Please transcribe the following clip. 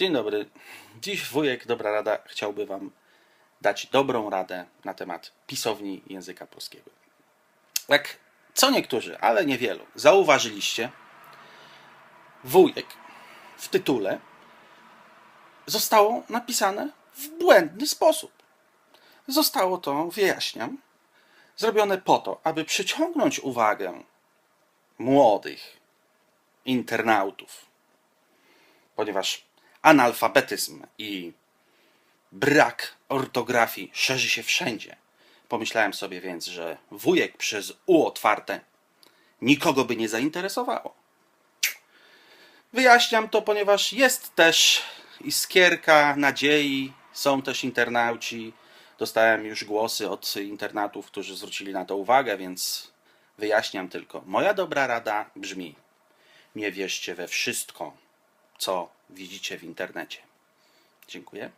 Dzień dobry. Dziś wujek Dobra Rada chciałby Wam dać dobrą radę na temat pisowni języka polskiego. Jak co niektórzy, ale niewielu, zauważyliście, wujek w tytule zostało napisane w błędny sposób. Zostało to, wyjaśniam, zrobione po to, aby przyciągnąć uwagę młodych internautów, ponieważ analfabetyzm i brak ortografii szerzy się wszędzie. Pomyślałem sobie więc, że wujek przez U otwarte nikogo by nie zainteresowało. Wyjaśniam to, ponieważ jest też iskierka nadziei, są też internauci. Dostałem już głosy od internatów, którzy zwrócili na to uwagę, więc wyjaśniam tylko. Moja dobra rada brzmi: nie wierzcie we wszystko, co widzicie w internecie. Dziękuję.